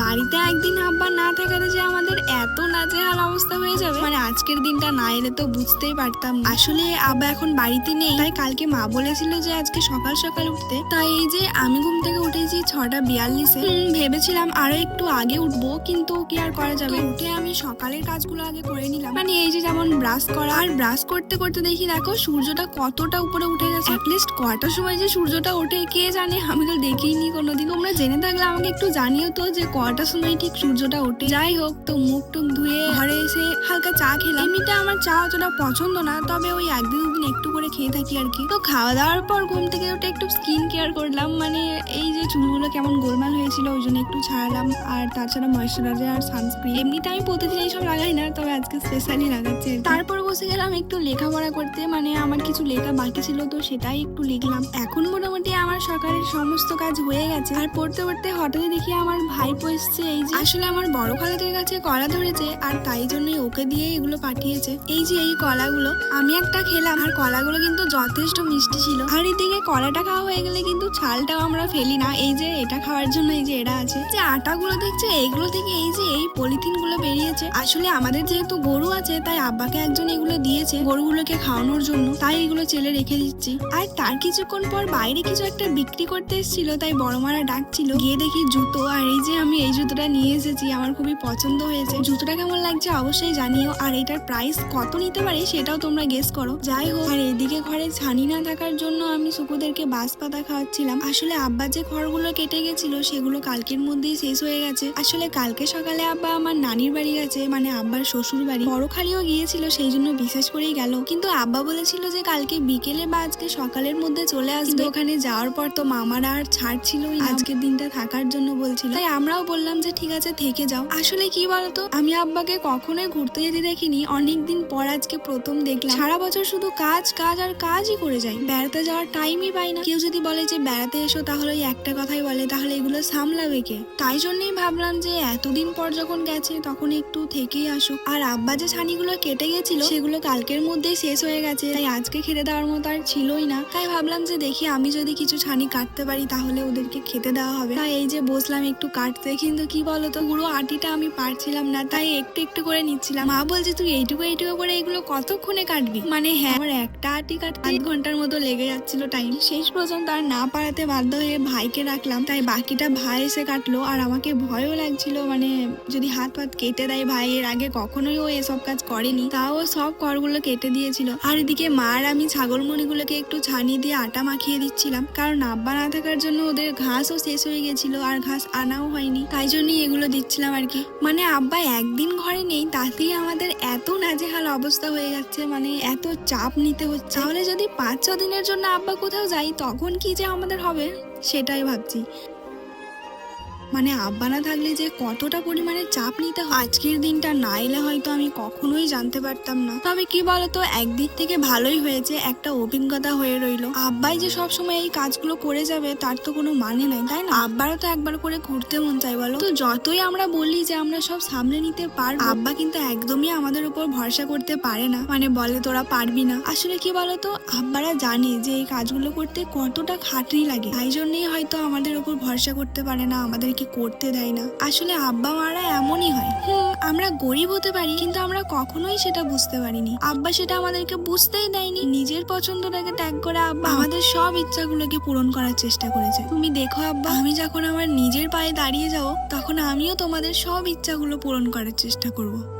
বাড়িতে একদিন আব্বা না থাকাতে যে আমাদের এত নাজেহাল অবস্থা হয়ে যাবে মানে আজকের দিনটা না এলে তো বুঝতেই পারতাম আসলে আব্বা এখন বাড়িতে নেই, তাই কালকে মা বলেছিল যে আজকে সকাল সকাল উঠতে। তাই এই যে আমি ঘুম থেকে উঠেছি ছটা বিয়াল্লিশে। ভেবেছিলাম আরও একটু আগে উঠবো, কিন্তু কি আর করা যাবে? উঠে আমি সকালের কাজগুলো আগে করে নিলাম। মানে এই যে যেমন ব্রাশ করা, আর ব্রাশ করতে করতে দেখি দেখো সূর্যটা কতটা উপরে উঠে গেছে। অ্যাটলিস্ট কয়টার সময় যে সূর্যটা ওঠে, কে জানে? আমি তো দেখিনি কোনোদিন। তোমরা জেনে থাকলে আমাকে একটু জানিও তো যে কয়টার সময় ঠিক সূর্যটা ওঠে? যাই হোক, তো মুখ টুক ধুয়ে ঘরে এসে হালকা চা খেলাম। এমনিতে আমার চা অতটা পছন্দ না, তবে ওই একদিন দুদিন একটু করে খেয়ে থাকি আর কি। তো খাওয়া দাওয়ার পর ঘুম থেকে ওটা একটু স্কিন কেয়ার করলাম মানে এই যে চুলগুলো কেমন গোলমাল হয়েছিল, ওই জন্য একটু ছাড়ালাম। আর তাছাড়া ময়শ্চারাইজার আর সানস্ক্রিন এমনিতে আমি প্রতিদিন এইসব লাগাই না, তবে আজকে স্পেশালি লাগাচ্ছি তারপর বসে গেলাম একটু লেখাপড়া করতে মানে আমার কিছু লেখা বাকি ছিল, তো সেটাই একটু লিখলাম। এখন মোটামুটি আমার সকালের সমস্ত কাজ হয়ে গেছে। আর পড়তে পড়তে হঠাৎই দেখি আমার ভাই এসছে এই যে। আসলে আমার বড় খালাদের কাছে কলা ধরেছে আর তাই জন্যই ওকে দিয়ে এগুলো পাঠিয়েছে। এই যে এই কলাগুলো, আমি একটা খেলাম আর কলাগুলো কিন্তু যথেষ্ট মিষ্টি ছিল। আর এদিকে কলাটা খাওয়া হয়ে গেলে কিন্তু ছালটাও আমরা ফেলি না। এই যে এটা খাওয়ার জন্য এই যে এরা আছে। যে আটাগুলো দেখছে, এইগুলো থেকে এই যে এই পলিথিনগুলো বেরিয়েছে। আসলে আমাদের যেহেতু গরু আছে, তাই আব্বাকে একজন এগুলো দিয়েছে গরুগুলোকে খাওয়ানোর জন্য। তাই এগুলো চেলে রেখে দিচ্ছি। আর তার কিছুক্ষণ পর বাইরে কিছু একটা বিক্রি করতে এসেছিল, তাই বড় মারা ডাকছিল। গিয়ে দেখি জুতো আর এই যে আমি এই জুতোটা নিয়ে এসেছি, আমার খুবই পছন্দ হয়েছে। জুতোটা কেমন লাগছে অবশ্যই জানিও, আর এটার প্রাইস কত নিতে পারে সেটাও তোমরা গেস করো। যাই হোক, আর এদিকে ঘরে ছানি না থাকার জন্য আমি সুকুদেরকে বাস পাতা খাওয়াচ্ছিলাম। আসলে আব্বা যে খড়গুলো কেটে গেছিল, সেগুলো কালকের মধ্যেই শেষ হয়ে গেছে। আসলে কালকে সকালে আব্বা আমার নানির বাড়ি গেছে মানে আব্বার শ্বশুর বাড়ি। বড় খালিও গিয়েছিল, সেই জন্য বিশেষ করেই গেল। কিন্তু আব্বা বলেছিল যে কালকে বিকেলে বা আজকে সকালের মধ্যে চলে আসবে। ওখানে যাওয়ার পর তো মামারা আর ছাড় ছিল আজকের দিনটা থাকার জন্য বলছিল। তাই আমরাও বললাম যে ঠিক আছে, থেকে যাও। আসলে কি বলতো? আমি আব্বাকে কখনোই ঘুরতে যেতে দেখিনি। অনেকদিন পর আজকে প্রথম দেখলাম। সারা বছর শুধু কাজ কাজ আর কাজই করে যায় বেড়াতে যাওয়ার টাইমই পাই না। কেউ যদি বলে যে, বেড়াতে এসো তাহলে একটা কথাই বলে, তাহলে এগুলো সামলাবে কে? তাই জন্যই ভাবলাম যে, এতদিন পর যখন গেছে, তখন একটু থেকেই আসুক আর আব্বা যে ছানিগুলো কেটে গেছিল, সেগুলো কালকের মধ্যেই শেষ হয়ে গেছে। তাই আজকে খেতে দেওয়ার মতো আর ছিলই না। তাই ভাবলাম যে, দেখি আমি যদি কিছু ছানি কাটতে পারি, তাহলে ওদেরকে খেতে দেওয়া হবে। তাই এই যে বসলাম একটু কাটতে। কিন্তু কি বলতো পুরো আটিটা আমি পারছিলাম না, তাই একটু একটু করে নিচ্ছিলাম। মা বলছে, তুই এইটুকু এইটুকু করে এগুলো কতক্ষণে কাটবি? মানে হ্যাঁ আমার একটা আটি কাটতে আধ ঘণ্টার মতো লেগে যাচ্ছিল টাইম শেষ পর্যন্ত আর না পারাতে বাধ্য হয়ে ভাইকে রাখলাম। তাই বাকিটা ভাই এসে কাটলো। আর আমাকে ভয়ও লাগছিল মানে যদি হাত পাত কেটে দেয় ভাই, এর আগে কখনোই ও এসব কাজ করেনি। তাও সব করগুলো কেটে দিয়েছিল। আর এদিকে মা আর আমি ছাগল মুড়িগুলোকে একটু ছানি দিয়ে আটা মাখিয়ে দিচ্ছিলাম। কারণ আব্বা না থাকার জন্য ওদের ঘাসও শেষ হয়ে গেছিল। আর ঘাস আনাও হয়নি। তাই জন্যই এগুলো দিচ্ছিলাম আর কি। মানে আব্বা একদিন ঘরে নেই, তাতেই আমাদের এত নাজেহাল অবস্থা হয়ে যাচ্ছে মানে এত চাপ নিতে হচ্ছে। তাহলে যদি পাঁচ ছ দিনের জন্য আব্বা কোথাও যাই, তখন কি যে আমাদের হবে? সেটাই ভাবছি। মানে আব্বা না থাকলে যে কতটা পরিমাণে চাপ নিতে হয়, আজকের দিনটা না এলে হয়তো আমি কখনোই জানতে পারতাম না। তবে কি বলতো, একদিক থেকে ভালোই হয়েছে, একটা অভিজ্ঞতা হয়ে রইল। আব্বাই যে সব সময় এই কাজগুলো করে যাবে, তার তো কোনো মানে নাই, তাই না? আব্বারও তো একবার করে ঘুরতে মন চাই বলো। তো যতই আমরা বলি যে আমরা সব সামলে নিতে পারব, আব্বা কিন্তু একদমই আমাদের উপর ভরসা করতে পারে না। মানে বলে, তোরা পারবি না। আসলে কি বলতো, আব্বারা জানে যে এই কাজগুলো করতে কতটা খাটনি লাগে। তাই জন্যই হয়তো আমাদের উপর ভরসা করতে পারে না আমাদেরকে করতে দেয় না। আসলে আব্বা মারা এমনই হয়। হুম, আমরা গরিব হতে পারি, কিন্তু আমরা কখনোই সেটা বুঝতে পারিনি। আব্বা সেটা আমাদেরকে বুঝতেই দেয়নি। নিজের পছন্দটাকে ত্যাগ করে আব্বা আমাদের সব ইচ্ছাগুলোকে পূরণ করার চেষ্টা করেছে। তুমি দেখো আব্বা, আমি যখন আমার নিজের পায়ে দাঁড়িয়ে যাও তখন আমিও তোমাদের সব ইচ্ছাগুলো পূরণ করার চেষ্টা করব।